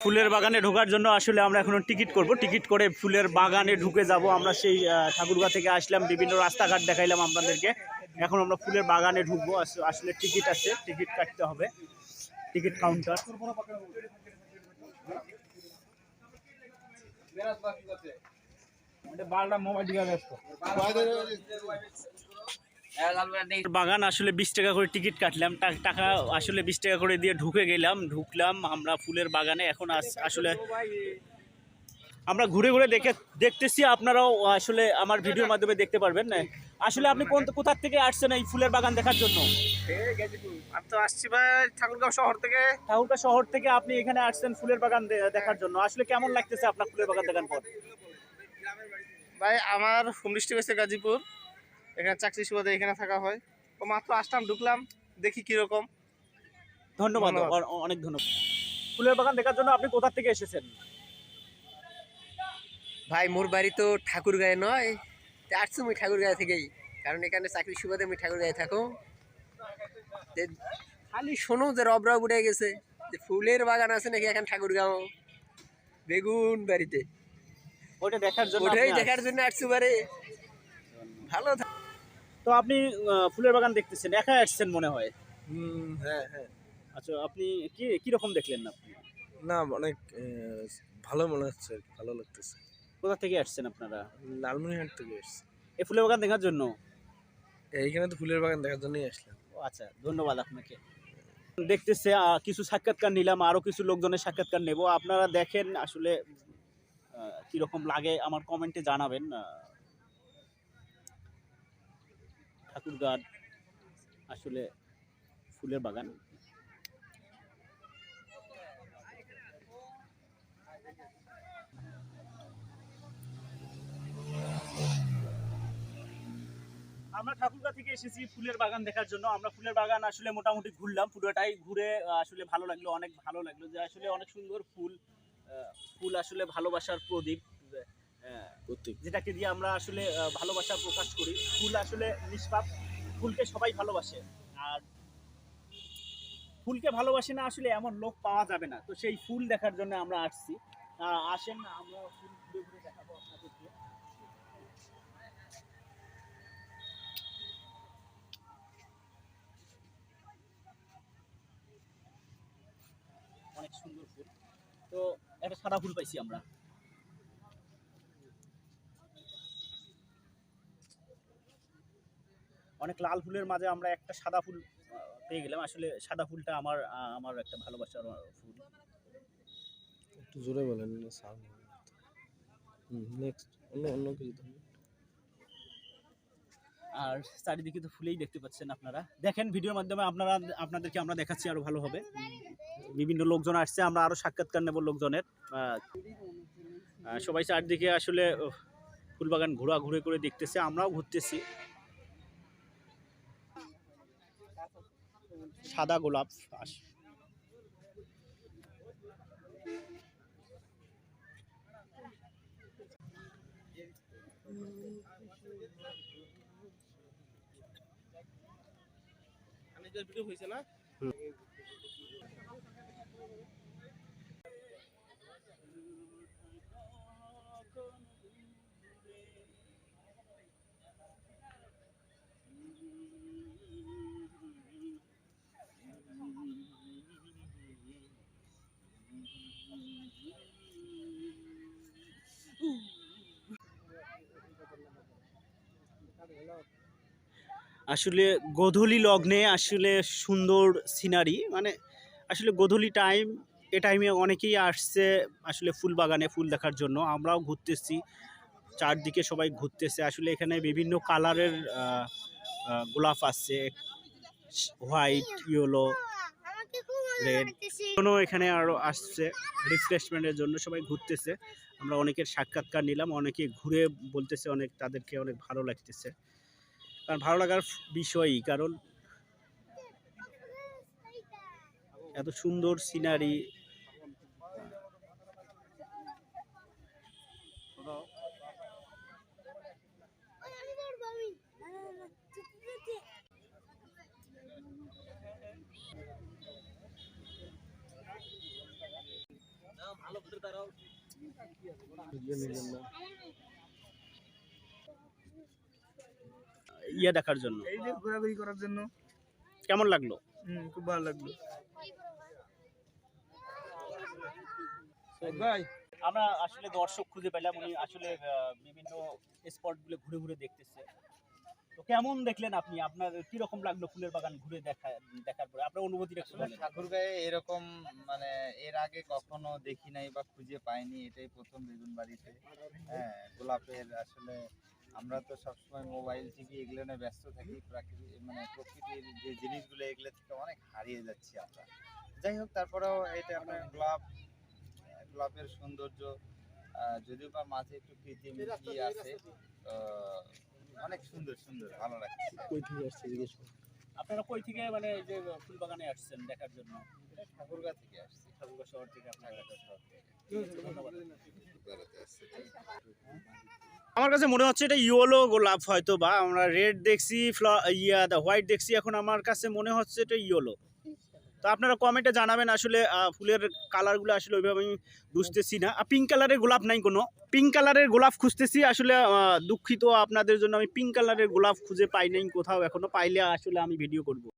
ফুলের বাগানে ঢোকার জন্য আসলে আমরা এখনও টিকিট করব। টিকিট করে ফুলের বাগানে ঢুকে যাব। আমরা সেই ঠাকুরগাঁ থেকে আসলাম, বিভিন্ন রাস্তাঘাট দেখাইলাম আপনাদেরকে। এখন আমরা ফুলের বাগানে ঢুকবো। আস- আসলে টিকিট আছে, টিকিট কাটতে হবে। Ticket counter. বাগান আসলে বিশ টাকা করে টিকিট কাটলাম। টাকা আসলে বিশ টাকা করে দিয়ে ঢুকে গেলাম ঢুকলাম আমরা ফুলের বাগানে। এখন আসলে আমরা ঘুরে ঘুরে দেখে দেখতেছি আপনারাও আসলে আমার ভিডিওর মাধ্যমে দেখতে পারবেন। না আসলে আপনি কোন কোথা থেকে আসছেন এই ফুলের বাগান দেখার জন্য? আমি তো আসছি ভাই ঠাকুরগাঁও শহর থেকে। ঠাকুরকা শহর থেকে আপনি এখানে আসছেন ফুলের বাগান দেখার জন্য। আসলে কেমন লাগতেছে আপনার ফুলের বাগান দেখার পর? ভাই আমার হোম ডিস্ট্রিক্ট হচ্ছে গাজীপুর। এখানে চাকরি সুবাদে এখানে থাকা হয়। তো মাত্র আসলাম ঢুকলাম দেখি কীরকম। ধন্যবাদ ধন্যবাদ। অনেক ধন্যবাদ। ফুলের বাগান দেখার জন্য আপনি কোথা থেকে এসেছেন? ভাই মোর বাড়ি তো ঠাকুরগাঁয়ে নয়। তা আসছি মুই ঠাকুরগাঁয়ে থেকেই। কারণ এখানে চাকরি সুবাদে মুই ঠাকুরগাঁয়ে থাকো খালি শোনো যে রবরা উঠে গেছে। যে ফুলের বাগান আছে নাকি এখন ঠাকুরগাঁও? বেগুন বাড়িতে। ওটা দেখার জন্য ওটাই দেখার জন্য আসছি বারে ভালো তো আপনি ফুলের বাগান দেখতেছেন একা আসছেন মনে হয়। হ্যাঁ হ্যাঁ। আচ্ছা আপনি কি কি রকম দেখলেন আপনি? না অনেক ভালো মনে হচ্ছে ভালো লাগতেছে। কোথা থেকে আসছেন আপনারা? লালমনিহাট থেকে এসছি এই ফুলের বাগান দেখার জন্য? এইখানে তো ফুলের বাগান দেখার জন্যই আসলাম। ও আচ্ছা ধন্যবাদ আপনাকে। দেখতেছে কিছু সাক্ষাৎকার নিলাম আরও কিছু লোকজনের সাক্ষাৎকার নেব। আপনারা দেখেন আসলে কীরকম লাগে আমার কমেন্টে জানাবেন আহ, ঠাকুরগাঁর আসলে ফুলের বাগান। আমরা ঠাকুরগা থেকে এসেছি ফুলের বাগান দেখার জন্য। আমরা ফুলের বাগান আসলে মোটামুটি ঘুরলাম পুরোটাই ঘুরে আসলে ভালো লাগল অনেক ভালো লাগল যে আসলে অনেক সুন্দর ফুল ফুল আসলে ভালোবাসার প্রদীপ। যেটাকে দিয়ে আমরা আসলে ভালোবাসা প্রকাশ করি। ফুল আসলে নিষ্পাপ ফুলকে সবাই ভালোবাসে। আর ফুলকে ভালোবাসে না আসলে এমন লোক পাওয়া যাবে না। তো সেই ফুল দেখার জন্য আমরা আসছি। আসেন আমরা ফুল ঘুরে ঘুরে দেখাবো আপনাদেরকে। অনেক সুন্দর ফুল। তো একটা সাদা ফুল পাইছি আমরা। অনেক লাল ফুলের মাঝে আমরা একটা সাদা ফুল পেয়ে গেলাম। আসলে সাদা ফুলটা আমার আমার একটা ভালোবাসার ফুল। একটু জোরে বলেন নেক্সট অন্য অন্য কিছু আর চারিদিকে তো ফুলেই দেখতে পাচ্ছেন আপনারা। দেখেন ভিডিওর মাধ্যমে আপনারা আপনাদেরকে আমরা দেখাচ্ছি আরও ভালো হবে। বিভিন্ন লোকজন আসছে আমরা আরও সাক্ষাৎকার নেব লোকজনের। সবাই চারদিকে আসলে ফুলবাগান ঘোরা ঘুরে করে দেখতেছে আমরাও ঘুরতেছি। সাদা গোলাপ আস- হয়েছে না আসলে গোধূলি লগ্নে আসলে সুন্দর সিনারি মানে আসলে গোধূলি টাইম এ টাইমে অনেকেই আসছে আসলে ফুল বাগানে ফুল দেখার জন্য। আমরাও ঘুরতেছি, চারদিকে সবাই ঘুরতেছে। আসলে এখানে বিভিন্ন কালারের গোলাপ আছে হোয়াইট ইয়েলো রেড কোনো এখানে আরও আসছে রিফ্রেশমেন্টের জন্য সবাই ঘুরতেছে। আমরা অনেকের সাক্ষাৎকার নিলাম অনেকে ঘুরে বলতেছে অনেক তাদেরকে অনেক ভালো লাগতেছে। কারণ ভালো লাগার বিষয়ই কারণ এত সুন্দর সিনারি ইয়ে দেখার জন্য। এই যে ঘোরাঘুরি করার জন্য। কেমন লাগল? হুম খুব ভালো লাগল। ভাই আমরা আসলে দর্শক খুঁজে পেলাম উনি আসলে বিভিন্ন স্পটগুলো ঘুরে ঘুরে দেখতেছে। তো কেমন দেখলেন আপনি? আপনার কি রকম লাগল ফুলের বাগান ঘুরে দেখা দেখার পরে? আপনার অনুভূতিটা একটু আসলে ঠাকুরগাঁয়ে এরকম মানে এর আগে কখনো দেখি নাই বা খুঁজে পাইনি এটাই প্রথম বেগুন বাড়িতে। হ্যাঁ গোলাপের আসলে আমরা তো সবসময় মোবাইল টিভি এগুলো নিয়ে ব্যস্ত থাকি। প্রাকৃতিক মানে প্রকৃতির যে জিনিসগুলো এগুলো থেকে অনেক হারিয়ে যাচ্ছি আমরা। যাই হোক তারপরেও এটা আপনার গোলাপ গোলাপের সৌন্দর্য যদিও বা মাঝে একটু কৃত্রিম আছে তো অনেক সুন্দর সুন্দর ভালো লাগছে। কই থেকে আসছে জিজ্ঞেস আপনারা কই থেকে মানে এই যে ফুল বাগানে আসছেন দেখার জন্য? ঠাকুরগা থেকে আসছি। ঠাকুরগা শহর থেকে আপনারা আমার কাছে মনে হচ্ছে এটা ইয়েলো গোলাপ হয়তো বা আমরা রেড দেখছি ফ্ল ইয়া হোয়াইট দেখছি। এখন আমার কাছে মনে হচ্ছে এটা ইয়েলো তো আপনারা কমেন্টে জানাবেন আসলে ফুলের কালারগুলো আসলে ওইভাবে আমি বুঝতেছি না। পিঙ্ক কালারের গোলাপ নাই কোনো। পিঙ্ক কালারের গোলাপ খুঁজতেছি আসলে দুঃখিত আপনাদের জন্য আমি পিঙ্ক কালারের গোলাপ খুঁজে পাই নাই কোথাও এখনও পাইলে আসলে আমি ভিডিও করব।